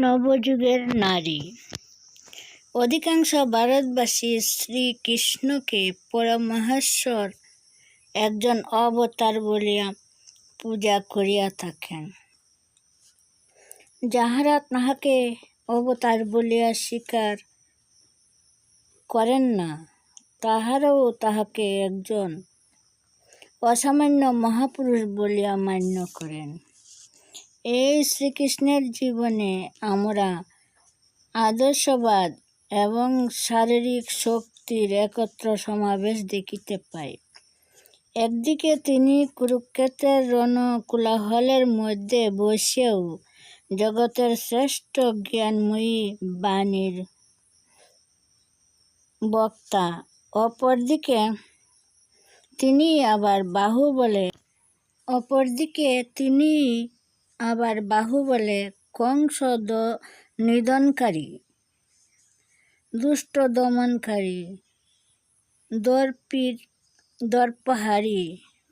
নবযুগের নারী। অধিকাংশ ভারতবাসী শ্রীকৃষ্ণকে পরমাহেশ্বর একজন অবতার বলিয়া পূজা করিয়া থাকেন। যাহারা তাহাকে অবতার বলিয়া স্বীকার করেন না, তাহারাও তাহাকে একজন অসামান্য মহাপুরুষ বলিয়া মান্য করেন। এই শ্রীকৃষ্ণের জীবনে আমরা আদর্শবাদ এবং শারীরিক শক্তির একত্র সমাবেশ দেখিতে পাই। একদিকে তিনি কুরুক্ষেত্রের রণকোলাহলের মধ্যে বসেও জগতের শ্রেষ্ঠ জ্ঞানময়ী বাণীর বক্তা, অপরদিকে তিনি আবার বাহুবলে অপরদিকে তিনি আবার বাহুবলে দ নিধনকারী, দুষ্ট দমনকারী, দর্পীর দর্পহারী,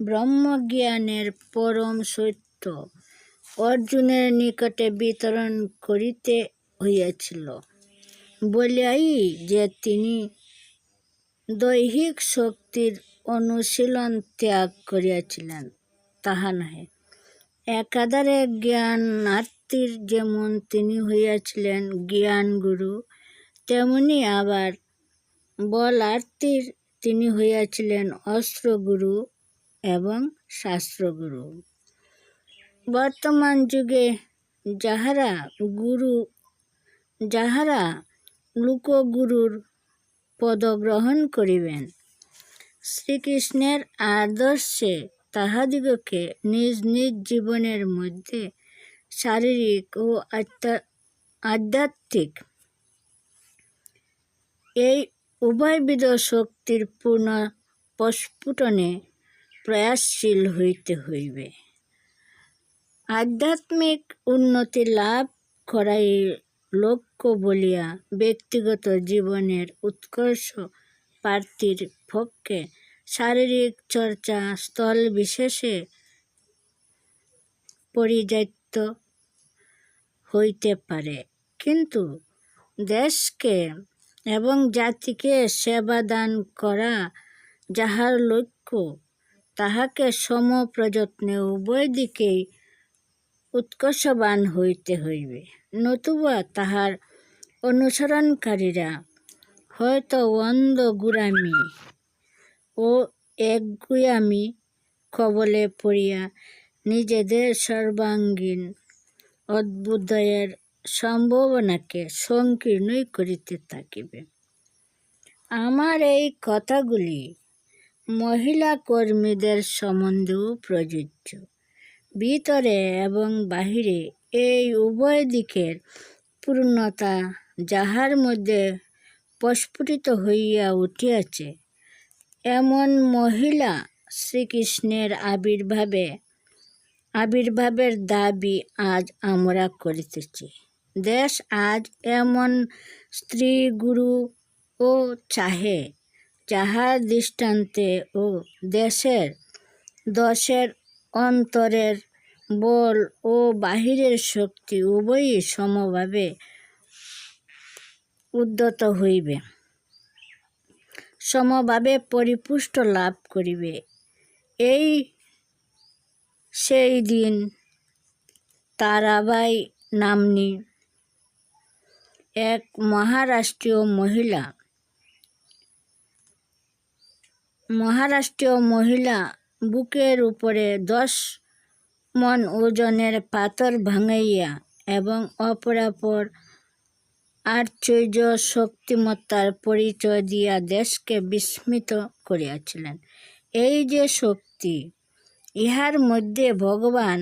ব্রহ্মজ্ঞানের পরম সত্য অর্জুনের নিকটে বিতরণ করিতে হইয়াছিল। বলিয়াই যে তিনি দৈহিক শক্তির অনুশীলন ত্যাগ করিয়াছিলেন, তাহা নহে। একাধারে জ্ঞানার্থীর যেমন তিনি হইয়াছিলেন জ্ঞানগুরু, তেমনি আবার বল বলার্থীর তিনি হইয়াছিলেন অস্ত্রগুরু এবং শাস্ত্রগুরু। বর্তমান যুগে যাহারা গুরু, যাহারা লোকগুরুর পদগ্রহণ করিবেন, শ্রীকৃষ্ণের আদর্শে তাহাদিগকে নিজ নিজ জীবনের মধ্যে শারীরিক ও আধ্যাত্মিক এই উভয়বিধ শক্তির পূর্ণ প্রস্ফুটনে প্রয়াসশীল হইতে হইবে। আধ্যাত্মিক উন্নতি লাভ করাই লক্ষ্য বলিয়া ব্যক্তিগত জীবনের উৎকর্ষ প্রার্থীর পক্ষে শারীরিক চর্চা স্থল বিশেষে পরিযায়িত হইতে পারে। কিন্তু দেশকে এবং জাতিকে সেবাদান করা যাহার লক্ষ্য, তাহাকে সম প্রযত্নে উভয় দিকেই উৎকর্ষবান হইতে হইবে। নতুবা তাহার অনুসরণকারীরা হয়তো অন্ধ গুরামি ও একগুয়ামি কবলে পড়িয়া নিজেদের সর্বাঙ্গীন অদ্ভুদয়ের সম্ভাবনাকে সংকীর্ণই করিতে থাকিবে। আমার এই কথাগুলি মহিলা কর্মীদের সম্বন্ধেও প্রযোজ্য। ভিতরে এবং বাহিরে এই উভয় দিকের পূর্ণতা যাহার মধ্যে প্রস্ফুটিত হইয়া উঠিয়াছে এমন মহিলা শ্রীকৃষ্ণের আবির্ভাবে, আবির্ভাবের দাবি আজ আমরা করিতেছি। দেশ আজ এমন স্ত্রী গুরু ও চাহে যাহার দৃষ্টান্তে ও দেশের দশের অন্তরের বল ও বাহিরের শক্তি উভয়ই সমভাবে উদ্যত হইবে। সমভাবে পরিপুষ্ট লাভ করিবে। এই সেই দিন তারাবাই নামনি। এক মহারাষ্ট্রীয় মহিলা মহারাষ্ট্রীয় মহিলা বুকের উপরে দশ মন ওজনের পাথর ভাঙাইয়া এবং অপরাপর আশ্চর্য শক্তিমত্তার পরিচয় দিয়া দেশকে বিস্মিত করিয়াছিলেন। এই যে শক্তি, ইহার মধ্যে ভগবান,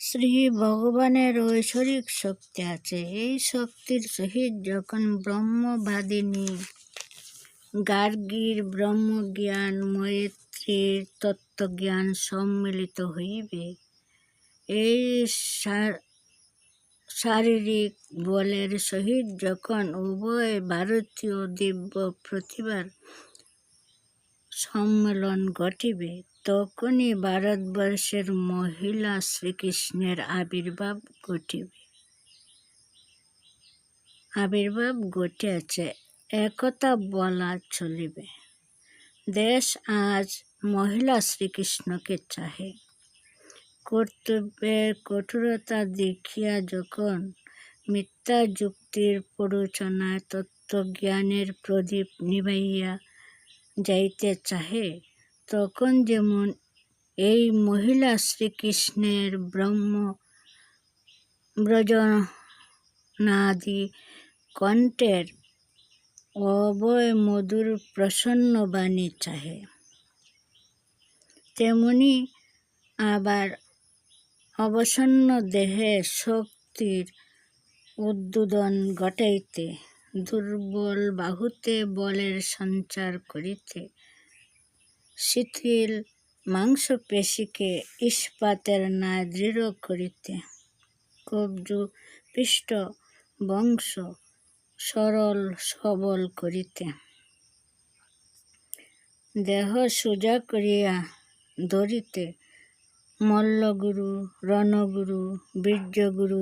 শ্রী ভগবানের ঐশ্বরিক শক্তি আছে। এই শক্তির সহিত যখন ব্রহ্মবাদিনী, গার্গীর ব্রহ্মজ্ঞান, মৈত্রীর তত্ত্বজ্ঞান সম্মিলিত হইবে, এই শারীরিক বলের সহিত যখন উভয় ভারতীয় দিব্য প্রতিভার সম্মেলন ঘটিবে, তখনই ভারতবর্ষের মহিলা শ্রীকৃষ্ণের আবির্ভাব ঘটিবে। আবির্ভাব ঘটিয়াছে একথা বলা চলিবে। দেশ আজ মহিলা শ্রীকৃষ্ণকে চাহে। কর্তব্যের কঠোরতা দেখিয়া যখন মিথ্যা যুক্তির প্ররোচনায় তত্ত্বজ্ঞানের প্রদীপ নিবাইয়া যাইতে চাহে, তখন যেমন এই মহিলা শ্রীকৃষ্ণের ব্রহ্ম ব্রজনাদি কণ্ঠের অবয় মধুর প্রসন্ন বাণী চাহে, তেমনি আবার অবসন্ন দেহে শক্তির উদ্বোধন ঘটাইতে, দুর্বল বাহুতে বলের সঞ্চার করিতে, শিথিল মাংসপেশীকে ইস্পাতের ন্যায় দৃঢ় করিতে, কবজু পৃষ্ঠ বংশ সরল সবল করিতে। দেহ সোজা করিয়া ধরিতে মল্লগুরু রণগুরু বীর্যগুরু